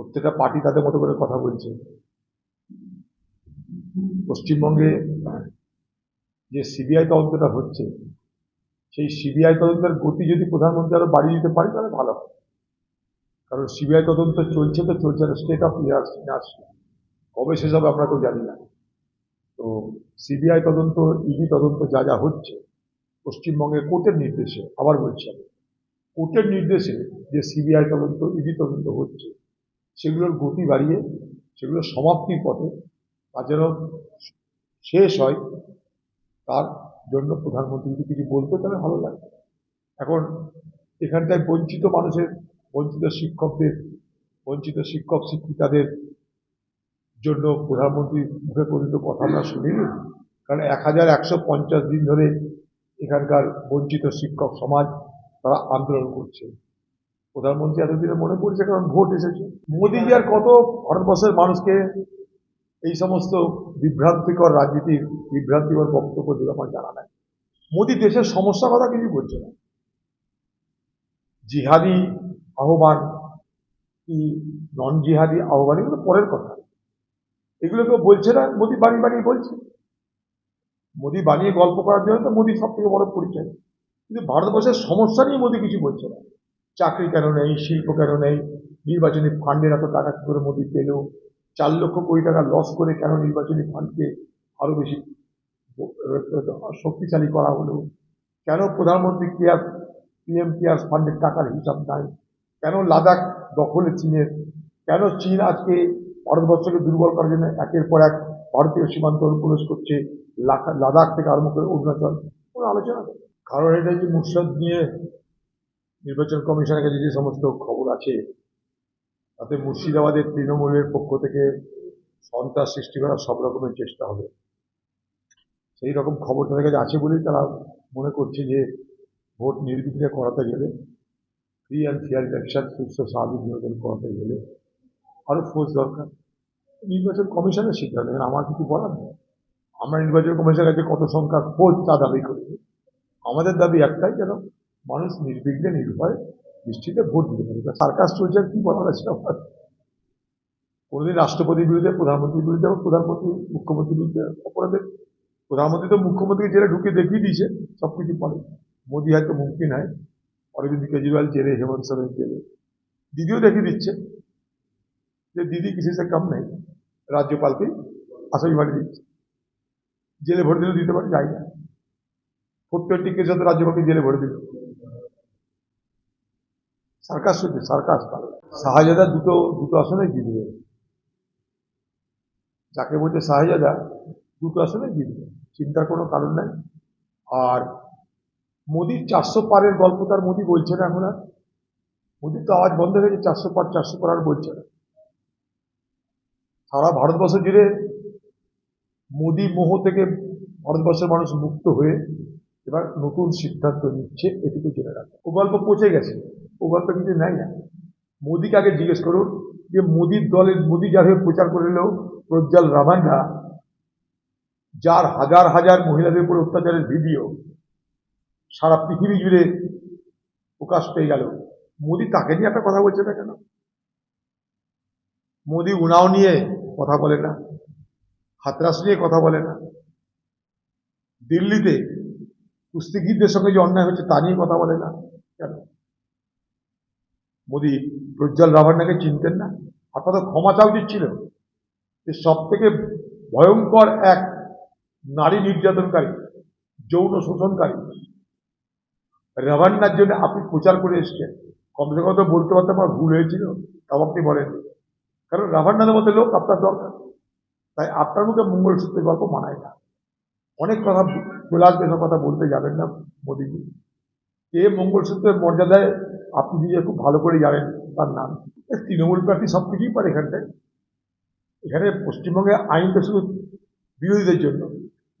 প্রত্যেকটা পার্টি তাদের মতো করে কথা বলছে। পশ্চিমবঙ্গে যে সিবিআই তদন্তটা হচ্ছে, সেই সিবিআই তদন্তের গতি যদি প্রধানমন্ত্রী আরও বাড়িয়ে দিতে পারে, তাহলে ভালো হয়। কারণ সিবিআই তদন্ত চলছে তো চলছে না স্টেট অফ ইয়ার্স কবে শেষ হবে আমরা কেউ জানি না। তো সিবিআই তদন্ত, ইডি তদন্ত যা যা হচ্ছে, পশ্চিমবঙ্গে কোর্টের নির্দেশে, আবার বলছি আমি, কোর্টের নির্দেশে যে সিবিআই তদন্ত, ইডি তদন্ত হচ্ছে সেগুলোর গতি বাড়িয়ে, সেগুলোর সমাপ্তির পথে তা যেন শেষ হয়, তার জন্য প্রধানমন্ত্রী যদি কিছু বলতে তাহলে ভালো লাগে। এখন এখানটায় বঞ্চিত মানুষের, বঞ্চিত শিক্ষকদের, বঞ্চিত শিক্ষক শিক্ষিকাদের জন্য প্রধানমন্ত্রীর মুখে পর্যন্ত কথা আমরা শুনিনি, কারণ এক হাজার একশো পঞ্চাশ দিন ধরে এখানকার বঞ্চিত শিক্ষক সমাজ তারা আন্দোলন করছে। প্রধানমন্ত্রী এতদিনে মনে পড়ছে কারণ ভোট এসেছে। মোদীজি আর কত ভারতবর্ষের মানুষকে এই সমস্ত বিভ্রান্তিকর রাজনীতির, বিভ্রান্তিকর বক্তব্য দেবে আমার জানা নাই। মোদী দেশের সমস্যার কথা কিছু বলছে না। জিহাদি আহ্বান কি নন জিহাদি আহ্বান? এগুলো পরের কথা। এগুলো কেউ বলছে না, মোদী বাড়ি বাড়িয়ে বলছে। মোদী বানিয়ে গল্প করার জন্য তো মোদী সব থেকে বড় পরিচয়। কিন্তু ভারতবর্ষের সমস্যা নিয়ে মোদী কিছু বলছে না। চাকরি কেন নেই শিল্প কেন নেই নির্বাচনী ফান্ডের এত টাকা কি করে মোদী পেল? চার লক্ষ কোটি টাকা লস করে কেন নির্বাচনী ফান্ডকে আরও বেশি শক্তিশালী করা হলো? কেন প্রধানমন্ত্রী কেয়ার পিএম কেয়ার ফান্ডের টাকার হিসাব নাই? কেন লাদাখ দখলে চীনের? কেন চীন আজকে ভারতবর্ষকে দুর্বল করার জন্য একের পর এক ভারতীয় সীমান্ত প্রবেশ করছে? লাদাখ থেকে আরম্ভ করে অরুণাচল? কোনো আলোচনা কারণ এটা যে মুর্শিদ নিয়ে নির্বাচন কমিশনের কাছে যে সমস্ত খবর আছে, তাতে মুর্শিদাবাদের তৃণমূলের পক্ষ থেকে সন্ত্রাস সৃষ্টি করার সব রকমের চেষ্টা হবে। সেই রকম খবর তাদের কাছে আছে বলেই তারা মনে করছে যে ভোট নির্বিঘ্নে করাতে গেলে, ফ্রি অ্যান্ড ফেয়ার ইলেকশন সুস্থ, স্বাভাবিক নির্বাচন করাতে গেলে আরও ফোর্স দরকার। নির্বাচন কমিশনের সিদ্ধান্ত আমার কিছু বলার নেই। আমরা নির্বাচন কমিশনের কাছে কত সংখ্যা ফোর্স তা দাবি করি। আমাদের দাবি একটাই যেন মানুষ নির্বিঘ্নে নির্ভয় দৃষ্টিতে ভোট দিতে পারে। সার্কাস চলছে কি বলার আছে আমার? কোনোদিন রাষ্ট্রপতির বিরুদ্ধে, প্রধানমন্ত্রীর বিরুদ্ধে প্রধানমন্ত্রী, মুখ্যমন্ত্রীর বিরুদ্ধে অপরাধের প্রধানমন্ত্রী তো মুখ্যমন্ত্রীকে জেলে ঢুকে দেখিয়ে দিয়েছে সব কিছু পরে। মোদী হয়তো মুমকিন হয় অরবিন্দ কেজরিওয়াল জেলে, হেমন্ত সোরেন জেলে। দিদিও দেখিয়ে দিচ্ছে যে দিদি কিসি সে কম নেই। রাজ্যপালকে আসামি বাড়ি দিচ্ছে। জেলে ভরে দিলেও দিতে পারে, যাই না। ফোর টোয়েন্টি কেস রাজ্যপালকে জেলে ভরে দিল। সার্কাস হচ্ছে সার্কাস শাহজাদা দুটো দুটো আসনে জিতবে। যাকে বলছে শাহজাদা, দুটো আসনে জিতবে। চিন্তার কোনো কারণ নাই। আর মোদির চারশো পারের গল্প তার মোদি বলছে না এখন আর। মোদির তো আওয়াজ বন্ধ হয়ে গেছে, চারশো পার চারশো পার আর বলছে না। সারা ভারতবর্ষ জুড়ে মোদি মোহ থেকে ভারতবর্ষের মানুষ মুক্ত হয়ে এবার নতুন সিদ্ধান্ত নিচ্ছে এটুকু জেনে রাখে। ও গল্প পচে গেছে। ও গল্প কিছু নাই না। মোদিকে আগে জিজ্ঞেস করুন যে মোদির দলের মোদি যার হয়ে প্রচার করলেও প্রজ্জ্বল রাভান্না যার হাজার হাজার মহিলাদের উপর অত্যাচারের ভিডিও সারা পৃথিবী জুড়ে প্রকাশ পেয়ে গেল। মোদি তাকে নিয়ে একটা কথা বলছে না কেন? মোদি উনাও নিয়ে কথা বলে না, হাতরাস নিয়ে কথা বলে না। দিল্লিতে কুস্তিগীরদের সঙ্গে যে অন্যায় হচ্ছে তা নিয়ে কথা বলে না। কেন? মোদি প্রজ্জ্বল রাভান্নাকে চিনতেন না? আপনাদের ক্ষমা চাওয়া উচিত ছিল। যে সব থেকে ভয়ঙ্কর এক নারী নির্যাতনকারী, যৌন শোষণকারী, রাভান্নার জন্য আপনি প্রচার করে এসছেন। কমসে কম তো বলতে পারতাম, আমার ভুল হয়েছিল, তাও আপনি বলেন। কারণ রাভান্নাদের মতো লোক আপনার দরকার। তাই আপনার মুখে মঙ্গল মঙ্গলসূত্রের গল্প মানায় না। অনেক কথা চলে আসবে এসব কথা বলতে যাবেন না মোদীজি কে মঙ্গলসূত্রের মর্যাদায় আপনি নিজে খুব ভালো করে জানেন তার নাম এ তৃণমূল প্রার্থী সব কিছুই পারে এখানটায় এখানে পশ্চিমবঙ্গে আইন তো শুধু বিরোধীদের জন্য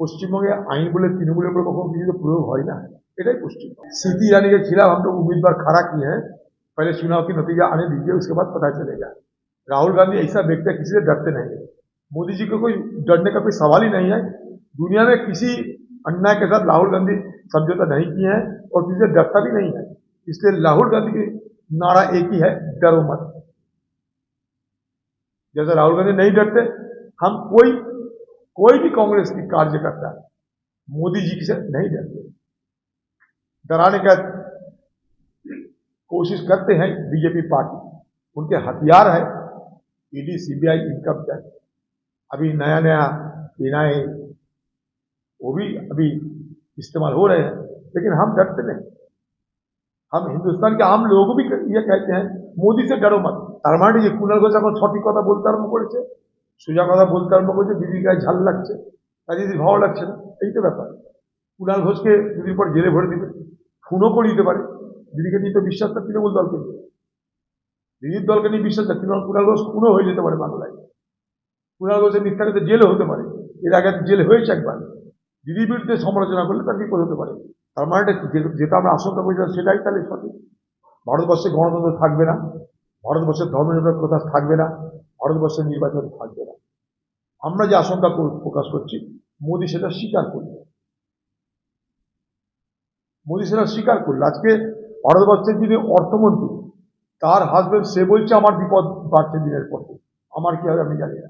পশ্চিমবঙ্গে আইন বলে তৃণমূলের উপর কখনো কিছু তো প্রয়োগ হয় না এটাই पश्चिमबंग स्मृति ईरानी के खिलाफ हम लोग उम्मीदवार खड़ा किए हैं पहले चुनाव की नतीजा आने दीजिए उसके बाद पता चलेगा राहुल गांधी ऐसा व्यक्ति है किसी से डरते नहीं है मोदी जी को कोई डरने का कोई सवाल ही नहीं है दुनिया में किसी अन्याय के साथ राहुल गांधी समझौता नहीं किए हैं और किसी से डरता भी नहीं है। इसलिए राहुल गांधी की नारा एक ही है, डरो मत। जैसे राहुल गांधी नहीं डरते, हम कोई कोई भी कांग्रेस की कार्यकर्ता मोदी जी से नहीं डरते। डराने का कोशिश करते हैं बीजेपी पार्टी। उनके हथियार है, ईडी, सीबीआई इनकम टैक्स अभी नया नया एनआईए वो भी अभी इस्तेमाल हो रहे हैं लेकिन हम डरते नहीं हम हिंदुस्तान के आम लोगों भी ये कहते हैं মোদি সে ডরো মত তার মানে যে কুণাল ঘোষ এখন সঠিক কথা বলতে আরম্ভ করেছে সোজা কথা বলতে আরম্ভ করেছে দিদির গায়ে ঝাল লাগছে তাই দিদির ভালো লাগছে না এই তো ব্যাপার কুণাল ঘোষকে দুদিন পর জেলে ভরে দিবে খুনও করে দিতে পারে দিদিকে নিয়ে তো বিশ্বাসটা তৃণমূল দলকে নিয়ে দিদির দলকে নিয়ে বিশ্বাসটা তৃণমূল কুণাল ঘোষ খুনও হয়ে যেতে পারে বাংলায় কুণাল ঘোষের মিথ্যাকে জেলে হতে পারে এর আগে জেলে হয়েছে একবার দিদির বিরুদ্ধে সমালোচনা করলে তার বিপদ হতে পারে। তার মানে যেটা আমরা আশঙ্কা করছিলাম সেটাই তাহলে সঠিক। ভারতবর্ষে গণতন্ত্র থাকবে না। ভারতবর্ষের ধর্মনিরপেক্ষতা থাকবে না। ভারতবর্ষের নির্বাচন থাকবে না। আমরা যে আশঙ্কা প্রকাশ করছি, মোদী সেটা স্বীকার করল। মোদী সেটা স্বীকার করল। আজকে ভারতবর্ষের যিনি অর্থমন্ত্রী, তার হাজবেন্ড সে বলছে আমার বিপদ বাড়ছে দিনের পথে আমার কি হবে আমি জানি না।